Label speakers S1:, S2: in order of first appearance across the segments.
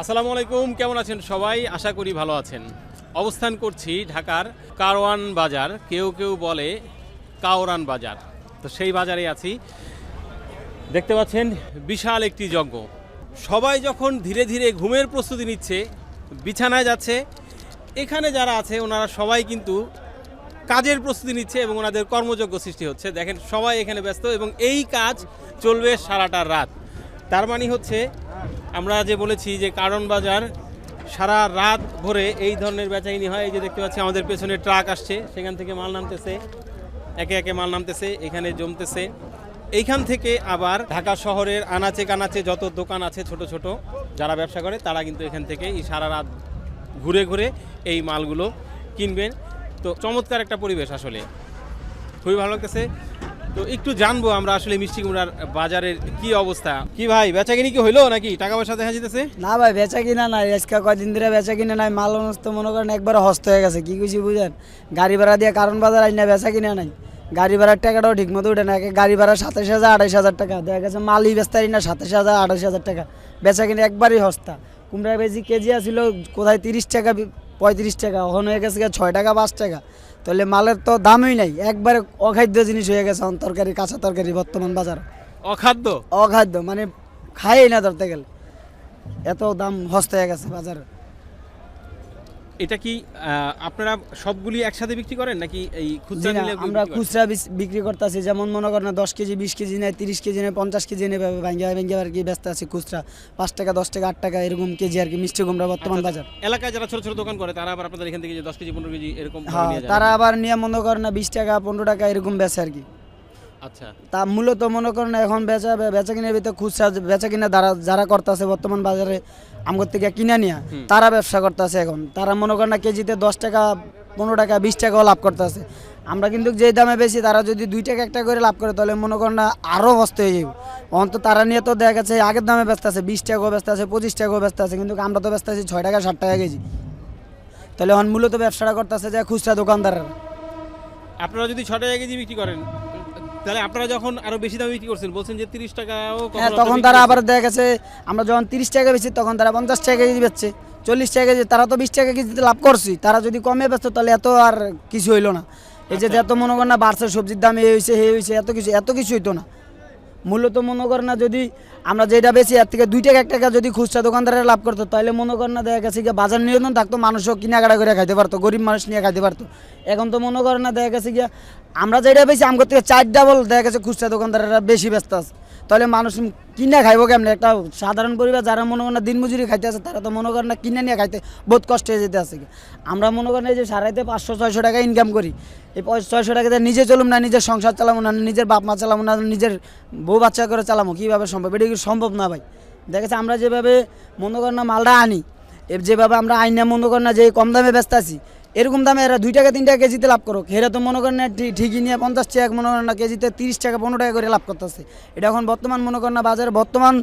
S1: আসসালামু আলাইকুম, কেমন আছেন সবাই? আশা করি ভালো আছেন। অবস্থান করছি ঢাকার কারওয়ান বাজার। কেউ কেউ বলে কাওরান বাজার। তো সেই বাজারে আছি। দেখতে পাচ্ছেন, বিশাল একটি যজ্ঞ। সবাই যখন ধীরে ধীরে ঘুমের প্রস্তুতি নিচ্ছে, বিছানায় যাচ্ছে, এখানে যারা আছে, ওনারা সবাই কিন্তু কাজের প্রস্তুতি নিচ্ছে এবং ওনাদের কর্মযোগ্য সৃষ্টি হচ্ছে। দেখেন, সবাই এখানে ব্যস্ত এবং এই কাজ চলবে সারাটা রাত। তার মানে হচ্ছে আমরা যে বলেছি যে কারণ বাজার সারা রাত ভরে এই ধরনের বেচাকিনি হয়। এই যে দেখতে পাচ্ছি আমাদের পেছনে ট্রাক আসছে, সেখান থেকে মাল নামতেছে, একে একে মাল নামতেছে, এখানে জমতেছে। এইখান থেকে আবার ঢাকা শহরের আনাচে কানাচে যত দোকান আছে ছোট ছোট, যারা ব্যবসা করে, তারা কিন্তু এখান থেকে এই সারা রাত ঘুরে ঘুরে এই মালগুলো কিনবেন। তো চমৎকার একটা পরিবেশ আসলে। খুবই ভালো লাগতেছে। তো একটু জানব আমরা আসলে মিষ্টি কুমড়ার বাজারের কি অবস্থা। কি ভাই বেচাকিনি কি হইল নাকি? টাকা পয়সা দেখা যেতেছে
S2: না ভাই বেচা কিনা নাই। আজকে কয়দিন ধরে বেচা কিনা নাই। মাল অনস্ত মনে করেন একবার হস্ত হয়ে গেছে। কি খুশি বুঝেন? গাড়ি ভাড়া দিয়ে কারণ বাজার আই না বেচা কিনা নাই। গাড়ি ভাড়ার টাকাটাও ঠিক মতো উঠে না। একে গাড়ি ভাড়া সাতাশ হাজার আঠাশ হাজার টাকা। দেখা গেছে মালই বেচতারি না সাতাশ হাজার আঠাশ হাজার টাকা। বেচা কিনা একবারই হস্তা। কুমড়া বেজি কেজি আসিল কোথায় তিরিশ টাকা পঁয়ত্রিশ টাকা। ওখানে হয়ে গেছে ছয় টাকা পাঁচ টাকা। তাহলে মালের তো দামই নাই। একবারে অখাদ্য জিনিস হয়ে গেছে তরকারি কাঁচা তরকারি বর্তমান বাজার।
S1: অখাদ্য?
S2: অখাদ্য মানে খাই না ধরতে গেলে। এত দাম হস্ত হয়ে গেছে বাজারে।
S1: এটা কি আহ, আপনারা সবগুলি একসাথে বিক্রি করেন নাকি এই খুচরা নিলে
S2: আমরা? খুচরা বিক্রি করতেছি যেমন মনে করেন না দশ কেজি বিশ কেজি নেয় তিরিশ কেজি নেয় পঞ্চাশ কেজি নেবে ভেঙে ভেঙে আর কি ব্যস্ত আছে খুচরা। পাঁচ টাকা দশ টাকা আট টাকা এরকম কেজি আর কি মিষ্টি কুমড়া বর্তমান
S1: আচ্ছা,
S2: বাজার।
S1: এলাকায় যারা ছোট ছোট দোকান করে তারা আবার আপনাদের এখান থেকে যে দশ কেজি পনেরো কেজি এরকম
S2: হ্যাঁ
S1: নিয়ে যায়।
S2: তারা আবার নিয়ে মনে করেন না বিশ টাকা পনেরো টাকা এরকম বেচে আর কি।
S1: আচ্ছা।
S2: তা মূলত মনে করেন এখন বেচা বেচা কিনার ভিতরে খুচরা বেচা কিনা যারা যারা করতেছে বর্তমান বাজারে আমগর থেকে কিনে নিয়ে তারা ব্যবসা করতেছে এখন। তারা মনে করেন না কেজিতে দশ টাকা পনেরো টাকা বিশ টাকাও লাভ করতেছে। আমরা কিন্তু যে দামে বেশি তারা যদি দুই টাকা একটা করে লাভ করে তাহলে মনে করেন না আরও বস্ত হয়ে যাবে অন্ত তারা নিয়ে তো দেখা গেছে আগের দামে ব্যস্ত আছে বিশ টাকাও ব্যস্ত আছে পঁচিশ টাকাও ব্যস্ত আছে কিন্তু আমরা তো ব্যস্ত আছি ছয় টাকা ষাট টাকা কেজি। তাহলে এখন মূলত ব্যবসাটা করতেছে যে খুচরা দোকানদাররা।
S1: আপনারা যদি ছ টাকা কেজি বিক্রি করেন তাহলে আপনারা যখন আরও বেশি দামে বিক্রি করছেন বলছেন যে তিরিশ টাকাও
S2: হ্যাঁ তখন তারা আবার দেখা গেছে আমরা যখন তিরিশ টাকা বেচি তখন তারা পঞ্চাশ টাকা কেজি বেচছে চল্লিশ টাকা কেজি তারা তো বিশ টাকা কেজিতে লাভ করছি তারা যদি কমে বেচতো তাহলে এত আর কিছু হইল না। এই যে
S1: আচ্ছা।
S2: এত মনে করেন না বাড়ছে সবজির দাম এই হয়েছে হে হয়েছে এত কিছু এত কিছু হইতো না। মূলত মনে করেন না যদি আমরা যেটা বেশি, এর থেকে দুই টাকা, এক টাকা যদি খুচরা দোকানদারের লাভ করতো, তাহলে মনে করেন না দেখা গেছে গিয়ে বাজার নিয়ন্ত্রণ থাকতো, মানুষও কিনাকাটা করে খাইতে পারতো, গরিব মানুষ নিয়ে খাইতে পারতো। এখন তো মনে করেন না দেখা গেছে গিয়া আমরা যেটা বেশি আমগর থেকে চার ডাবল দেখা গেছে খুচরা দোকানদারেরা বেশি ব্যস্ত আছে। তাহলে মানুষ কিনে খাইবো কেমনে? একটা সাধারণ পরিবার যারা মনে করেন দিনমজুরি খাইতে আছে, তারা তো মনে করেন না কিনে নিয়ে খাইতে বহুত কষ্ট হয়ে যেতে আছে আমরা মনে করেন এই যে সারাইতে পাঁচশো, ছয়শো টাকা ইনকাম করি। এই ছয়শো টাকাতে নিজে চলুম না, নিজের সংসার চালাবো না, নিজের বাপ মা চালাবো না, নিজের বউ বাচ্চা করে চালাবো কীভাবে সম্ভব? এটা কি সম্ভব না ভাই? দেখেছে আমরা যেভাবে মনে করেন না মালটা আনি যেভাবে আমরা আইনা মনে করেন না যে কম দামে ব্যস্ত আছি এরকম দামে এরা দুই টাকা তিন টাকা কেজিতে লাভ করুক। হেরা তো মনে করেন না ঠিকই নিয়ে পঞ্চাশ টাকা মনে করেন না কেজিতে তিরিশ টাকা পনেরো টাকা করে লাভ করতেছে। এটা এখন বর্তমান মনে করেন না বাজারে বর্তমান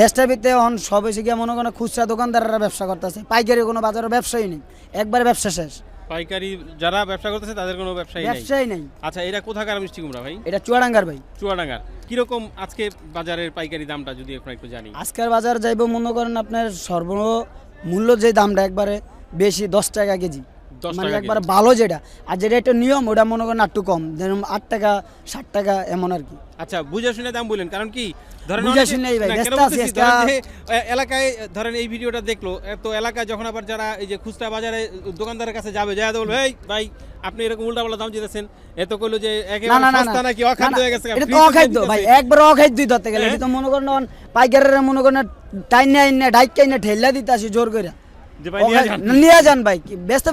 S2: দেশটার ভিতরে এখন সব এসে গিয়ে মনে করেন খুচরা দোকানদাররা ব্যবসা করতেছে। পাইকারি কোনো বাজারে ব্যবসায়ী নেই। একবার ব্যবসা শেষ।
S1: পাইকারি যারা ব্যবসা করতেছে তাদের কোনো ব্যবসায়ী নেই?
S2: ব্যবসায়ী নেই।
S1: আচ্ছা এটা কোথাকার মিষ্টি কুমড়া ভাই?
S2: এটা চুয়াডাঙ্গার ভাই।
S1: চুয়াডাঙ্গার। কীরকম আজকে বাজারের পাইকারি দামটা যদি এখন একটু জানি?
S2: আজকের বাজার যাইব মনে করেন আপনার সর্বমূল্য যে দামটা একবারে বেশি দশ টাকা কেজি।
S1: 10
S2: মানে একবারে ভালো যেটা। আর যেটা একটা নিয়ম ওটা মনে করেন একটু কম। যেরকম আট টাকা ষাট টাকা এমন আর কি।
S1: আচ্ছা বুঝে শুনে দাম বললেন কারণ কি এলাকায় ধরেন এই ভিডিওটা দেখল তো এলাকায় যখন আবার যারা এই যে খুচরা বাজারে দোকানদারের কাছে যাবে যায় বলবে এই ভাই আপনি এরকম উল্টাপাল্টা দাম দিতেছেন। এত কইলো যে
S2: না
S1: একেবারে
S2: না না।
S1: সস্তা নাকি অখাদ্য হয়ে গেছে
S2: এটা তো
S1: free তে
S2: অখাদ্য ভাই। একবার অখাদ্যই ধরতে গেলে। এটা তো মনে করেন পাইকারের মনে করেন টাইন না ডাইক না ঠেলা দিতে আসি জোর করে
S1: নিয়ে যান।
S2: ভাই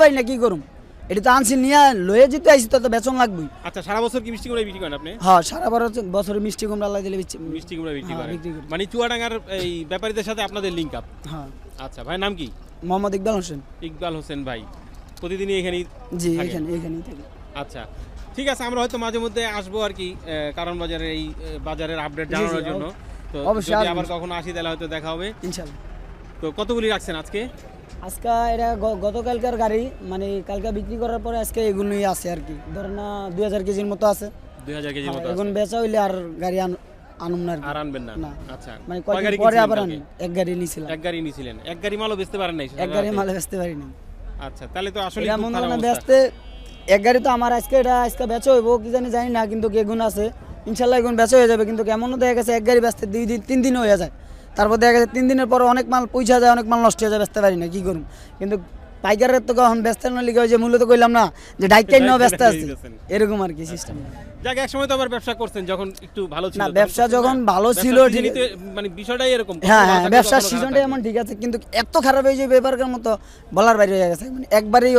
S2: পারি না কি করুম? এটা তো আনছি নিয়ে লয়ে যেতে আইসি তো তো বেচন লাগবেই।
S1: আচ্ছা সারা বছর কি মিষ্টি কুমড়া বিক্রি করেন আপনি?
S2: হ্যাঁ সারা বছর বছরে মিষ্টি কুমড়া আল্লাহ দিলে
S1: মিষ্টি কুমড়া বিক্রি
S2: হ্যাঁ,
S1: করেন। মানে চুয়াডাঙ্গার এই ব্যাপারীদের সাথে আপনাদের লিঙ্ক আপ
S2: হ্যাঁ।
S1: আচ্ছা ভাই নাম কি?
S2: মোহাম্মদ ইকবাল হোসেন।
S1: ইকবাল হোসেন ভাই। প্রতিদিনই এখানেই
S2: জি? এখানে এখানেই থাকি।
S1: আচ্ছা ঠিক আছে আমরা হয়তো মাঝে মধ্যে আসব আর কি কারণ বাজারের এই বাজারের আপডেট জানানোর জন্য। তো
S2: অবশ্যই
S1: যদি আবার কখনো আসি তাহলে হয়তো দেখা হবে।
S2: ইনশাল্লাহ।
S1: তো কতগুলি রাখছেন আজকে?
S2: আজকে এটা গতকালকার গাড়ি মানে কালকে বিক্রি করার পরে আজকে এগুলোই আছে আর কি। ধরেন না দুই হাজার কেজির মতো আছে।
S1: দুই হাজার কেজির মতো
S2: এখন বেচা হইলে আর গাড়ি আন- আনুম না আর
S1: আনবেন না। আচ্ছা।
S2: মানে কয়েকদিন পরে আবার আনি এক গাড়ি নিয়েছিলাম
S1: এক গাড়ি নিয়েছিলেন এক গাড়ি মালও বেচতে পারেন নাই
S2: এক গাড়ি মালে বেচতে পারি না
S1: আচ্ছা তাহলে তো আসলে
S2: এটা মনে ব্যস্তে এক গাড়ি তো আমার আজকে এটা আজকে বেচা হইব কি জানি জানি না কিন্তু এগুন আছে। ইনশাল্লাহ এগুন বেচা হয়ে যাবে কিন্তু কেমনও দেখা গেছে এক গাড়ি বেচতে দুই দিন তিন দিন হয়ে যায়। তারপর দেখা গেছে তিন দিনের পর অনেক মাল পয়সা যায় অনেক মাল নষ্ট হয়ে যায় বেচতে পারি না কি করুন কিন্তু পাইকারের তো কখন ব্যস্ত না লিখে যে মূলত কইলাম না যে ডাইটটাই নাও ব্যস্ত আছে। এরকম আর কি সিস্টেম
S1: যাক এক সময় তো আবার ব্যবসা যখন একটু ভালো ছিল
S2: না, ব্যবসা যখন ভালো ছিল,
S1: মানে বিষয়টাই এরকম
S2: হ্যাঁ হ্যাঁ ব্যবসার
S1: কখনো খারাপ
S2: সিজনটা এমন ঠিক আছে কিন্তু এত খারাপ হয়ে যাবে এবারকার মতো বলার বাইরে হয়ে গেছে। মানে একবারেই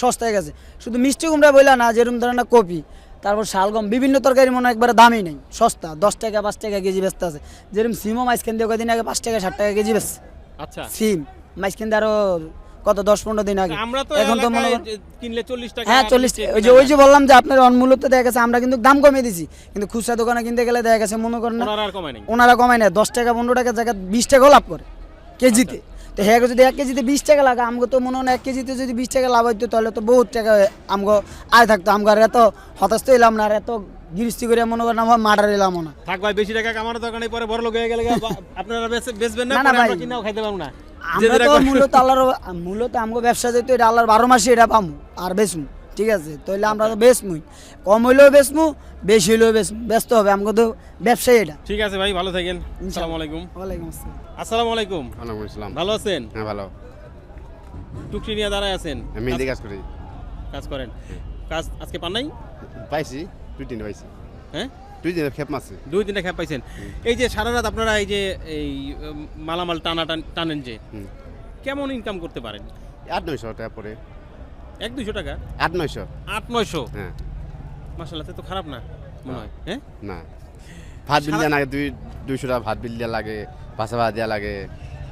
S2: সস্তা হয়ে গেছে। শুধু মিষ্টি কুমড়া বইলা না যেরকম ধরেন না কপি তারপর শালগম বিভিন্ন তরকারি মনে একবারে দামই নেই। সস্তা দশ টাকা পাঁচ টাকা কেজি বেচতে আছে। যেরকম সিমও মাইসখান দিয়ে কদিন আগে পাঁচ টাকা ষাট টাকা কেজি বেচছে।
S1: আচ্ছা।
S2: সিম মাইসখান দিয়ে আরও কত দশ পনেরো দিন আগে। এখন তো মনে
S1: কিনলে চল্লিশ টাকা
S2: হ্যাঁ চল্লিশ ওই যে ওই যে বললাম যে আপনার অনমূল্যতে দেখা গেছে আমরা কিন্তু দাম কমিয়ে দিছি। কিন্তু খুচরা দোকানে কিনতে গেলে দেখা গেছে মনে করেন
S1: ওনারা কমায় নাই।
S2: ওনারা কমায় না দশ টাকা পনেরো টাকা জায়গা বিশ টাকাও লাভ করে কেজিতে। তো হ্যাঁ যদি এক কেজিতে বিশ টাকা লাগে আমগো তো মনে হয় না এক কেজিতে যদি বিশ টাকা লাভ হইতো তাহলে তো বহুত টাকা আমগো আয় থাকতো। আমগো আর এত হতাশ তো এলাম না আর এত গৃষ্টি করে মনে করেন আমার মার্ডার এলাম না।
S1: থাক ভাই বেশি টাকা কামানোর দরকার নেই পরে বড় লোক হয়ে গেলে আপনারা বেচ- বেচবেন না
S2: না, ভাই।
S1: কিনাও খাইতে পারব না।
S2: আমরা তো মূলত আল্লাহর মূলত আমগো ব্যবসা যেহেতু এটা আল্লাহর বারো মাসে এটা পামু আর বেচমু। ঠিক আছে? তাহলে আমরা তো বেচমুই। কম হইলেও বেচমু বেশি হইলেও বেচমু। ব্যস্ত হবে আমাকে তো ব্যবসায়ী এটা।
S1: ঠিক আছে ভাই ভালো থাকেন। আসসালামু আলাইকুম।
S2: ওয়ালাইকুম আসসালাম।
S1: আসসালামু আলাইকুম।
S3: ওয়ালাইকুম আসসালাম।
S1: ভালো আছেন?
S3: হ্যাঁ ভালো।
S1: টুকরি নিয়ে দাঁড়ায় আছেন?
S3: আমি মেহেন্দি কাজ করি।
S1: কাজ করেন। কাজ আজকে পান নাই?
S3: পাইছি দুই দিন পাইছি।
S1: হ্যাঁ?
S3: দুই দিনের খেপ মারছি।
S1: দুই দিনটা খেপ পাইছেন। এই যে সারা রাত আপনারা এই যে এই মালামাল টানা টান- টানেন যে কেমন ইনকাম করতে পারেন?
S3: আট নয়শো টাকা পরে
S1: এক দুইশো টাকা?
S3: আট নয়শো।
S1: আট নয়শো?
S3: হ্যাঁ।
S1: মাসাল্লাহ তো খারাপ না মনে হয় হ্যাঁ?
S3: না। ভাত বিল দেওয়া লাগে দুই দুইশো টাকা ভাত বিল দেওয়া লাগে বাসা ভাড়া দেওয়া লাগে।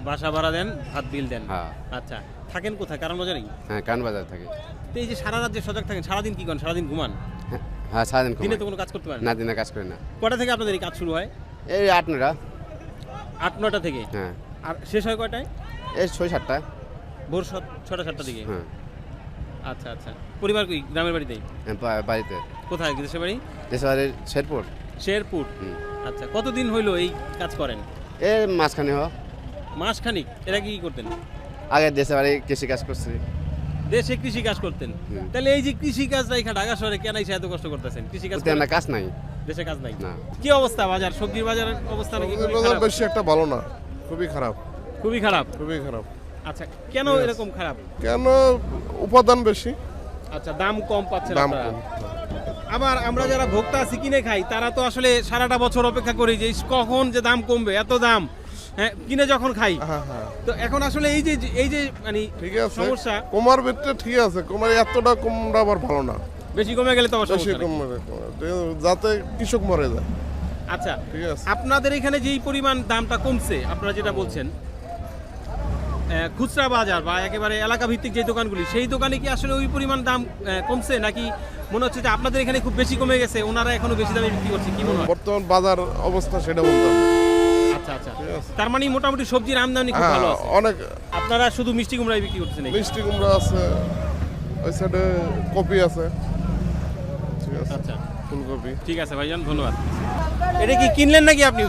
S1: বাসা ভাড়া দেন ভাত বিল দেন।
S3: হ্যাঁ।
S1: আচ্ছা থাকেন কোথায়? কারণ বাজারেই
S3: হ্যাঁ কান বাজার থাকে।
S1: তো এই যে সারা রাত যে সজাগ থাকেন সারাদিন কি করেন? সারাদিন ঘুমান?
S3: হ্যাঁ, হ্যাঁ সারাদিন
S1: দিনে তো কোনো কাজ করতে পারেন
S3: না? দিনে কাজ করি না।
S1: কটা থেকে আপনাদের এই কাজ শুরু হয়?
S3: এই আট নয়টা।
S1: আট নটা থেকে?
S3: হ্যাঁ।
S1: আর শেষ হয় কয়টায়?
S3: এই ছয় সাতটা।
S1: ভোর সাত ছটা সাতটা দিকে
S3: হ্যাঁ।
S1: আচ্ছা আচ্ছা। পরিবার কই? গ্রামের বাড়িতেই
S3: বাড়িতে।
S1: কোথায়? দেশের বাড়ি?
S3: দেশে বাড়ির শেরপুর।
S1: শেরপুর। আচ্ছা কতদিন হইল এই কাজ করেন?
S3: এই মাঝখানে হ।
S1: মাস খানিক এরা কি করতেন?
S3: আগে দেশে বাড়ি কৃষি কাজ করছি।
S1: দেশে কৃষি কাজ করতেন তাহলে এই যে কৃষি কাজ রাইখা ঢাকা শহরে কেন এসে এত কষ্ট করতেছেন? কৃষি কাজ
S3: আমরা কাজ নাই।
S1: দেশে কাজ নাই?
S3: না।
S1: কি অবস্থা বাজার? সবজির বাজারের অবস্থা নাকি
S4: বাজার? বেশি একটা ভালো না। খুবই খারাপ।
S1: খুবই খারাপ।
S4: খুবই খারাপ।
S1: আচ্ছা কেন এরকম খারাপ?
S4: কেন উপাদান বেশি?
S1: আচ্ছা দাম কম পাচ্ছেন
S4: দাম কম।
S1: আবার আমরা যারা ভোক্তা আছি কিনে খাই তারা তো আসলে সারাটা বছর অপেক্ষা করি যে কখন যে দাম কমবে এত দাম? হ্যাঁ কিনে যখন খাই।
S4: হ্যাঁ হ্যাঁ।
S1: তো এখন আসলে এই যে এই যে মানে
S4: ঠিক আছে।
S1: সমস্যা।
S4: কমার ভিতরে ঠিক আছে কমার এতটা কমটা আবার ভালো না।
S1: বেশি কমে গেলে তো আবার
S4: বেশি
S1: সমস্যা নেই।
S4: কমে যাতে কৃষক মরে যায়।
S1: আচ্ছা
S4: ঠিক আছে।
S1: আপনাদের এখানে যেই পরিমাণ দামটা কমছে আপনারা যেটা বলছেন খুচরা বাজার বা একেবারে এলাকা ভিত্তিক যে দোকানগুলি সেই দোকানে কি আসলে ওই পরিমাণ দাম কমছে? নাকি মনে হচ্ছে যে আপনাদের এখানে খুব বেশি কমে গেছে ওনারা এখনও বেশি দামে বিক্রি করছে কি মনে হয়?
S4: বর্তমান বাজার অবস্থা সেটা বলতে হবে।
S1: আচ্ছা আচ্ছা। তার মানে মোটামুটি সবজির আমদানি খুব
S4: হ্যাঁ
S1: ভালো আছে।
S4: অনেক
S1: আপনারা শুধু মিষ্টি কুমড়াই বিক্রি করছেন?
S4: মিষ্টি কুমড়া আছে ওই সাইডে কপি আছে। ঠিক আছে।
S1: আচ্ছা।
S4: ফুলকপি।
S1: ঠিক আছে ভাইজান ধন্যবাদ। এটা কি কিনলেন নাকি আপনি?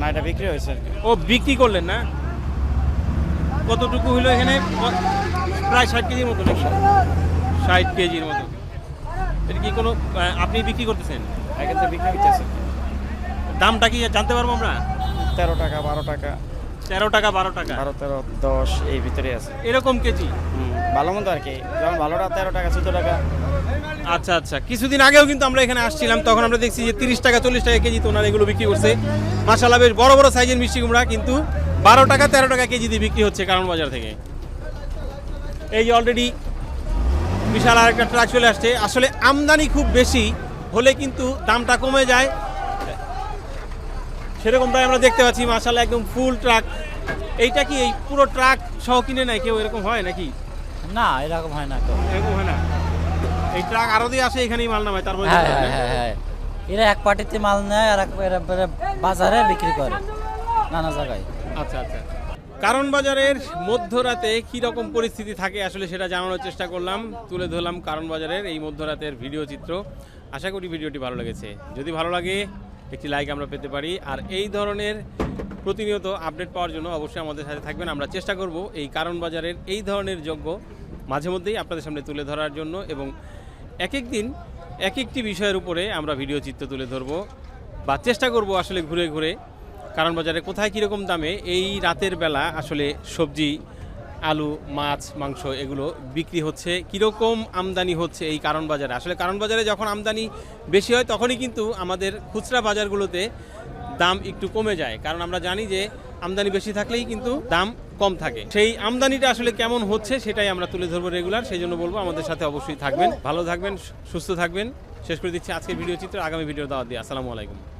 S5: না এটা বিক্রি হয়েছে আর কি।
S1: ও বিক্রি করলেন না? কতটুকু হলো এখানে? প্রায় ষাট কেজির মতো নাকি? ষাট কেজির মতো। এটা কি কোনো আপনি বিক্রি করতেছেন?
S5: বিক্রি
S1: দামটা কি জানতে পারব আমরা?
S5: তেরো টাকা বারো টাকা।
S1: তেরো টাকা বারো টাকা।
S5: বারো তেরো দশ এই ভিতরে আছে।
S1: এরকম কেজি?
S5: ভালো মন্দ আর কি। যেমন ভালোটা তেরো টাকা চোদ্দ টাকা।
S1: আচ্ছা আচ্ছা। কিছুদিন আগেও কিন্তু আমরা এখানে আসছিলাম তখন আমরা দেখছি যে তিরিশ টাকা চল্লিশ টাকা কেজি তো ওনারা এগুলো বিক্রি করছে। মাসাল্লাহ বেশ বড় বড় সাইজের মিষ্টি কুমড়া কিন্তু বারো টাকা তেরো টাকা কেজি দিয়ে বিক্রি হচ্ছে কারণ বাজার থেকে। এই যে অলরেডি বিশাল আরেকটা ট্রাক চলে আসছে। আসলে আমদানি খুব বেশি হলে কিন্তু দামটা কমে যায়। সেরকমটাই আমরা দেখতে পাচ্ছি মাসাল্লাহ একদম ফুল ট্রাক এইটা কি এই পুরো ট্রাক সহ কিনে নেয় কেউ? এরকম হয় নাকি?
S6: না এরকম হয় না
S1: এরকম হয় না? এই ট্রাক আরও দিয়ে আসে এখানেই মাল নামায় তারপরে
S6: হ্যাঁ হ্যাঁ হ্যাঁ হ্যাঁ। এরা এক পার্টিতে মাল নেয় আর এক বাজারে বিক্রি করে। নানা জায়গায়।
S1: আচ্ছা আচ্ছা। কারণ বাজারের মধ্যরাতে কি রকম পরিস্থিতি থাকে আসলে সেটা জানানোর চেষ্টা করলাম, তুলে ধরলাম কারণ বাজারের এই মধ্যরাতের ভিডিও চিত্র। আশা করি ভিডিওটি ভালো লেগেছে। যদি ভালো লাগে, একটি লাইক আমরা পেতে পারি। আর এই ধরনের প্রতিনিয়ত আপডেট পাওয়ার জন্য অবশ্যই আমাদের সাথে থাকবেন। আমরা চেষ্টা করব এই কারণ বাজারের এই ধরনের যোগ্য মাঝে মধ্যেই আপনাদের সামনে তুলে ধরার জন্য এবং এক এক দিন এক একটি বিষয়ের উপরে আমরা ভিডিও চিত্র তুলে ধরবো বা চেষ্টা করব আসলে ঘুরে ঘুরে কারণ বাজারে কোথায় কীরকম দামে এই রাতের বেলা আসলে সবজি, আলু, মাছ, মাংস এগুলো বিক্রি হচ্ছে, কীরকম আমদানি হচ্ছে এই কারণ বাজারে? আসলে কারণ বাজারে যখন আমদানি বেশি হয় তখনই কিন্তু আমাদের খুচরা বাজারগুলোতে দাম একটু কমে যায়। কারণ আমরা জানি যে আমদানি বেশি থাকলেই কিন্তু দাম কম থাকে। সেই আমদানিটা আসলে কেমন হচ্ছে সেটাই আমরা তুলে ধরবো রেগুলার। সেই জন্য বলব আমাদের সাথে অবশ্যই থাকবেন। ভালো থাকবেন সুস্থ থাকবেন। শেষ করে দিচ্ছি আজকের ভিডিও চিত্র। আগামী ভিডিও দাওয়াত দিয়ে আসসালামু আলাইকুম।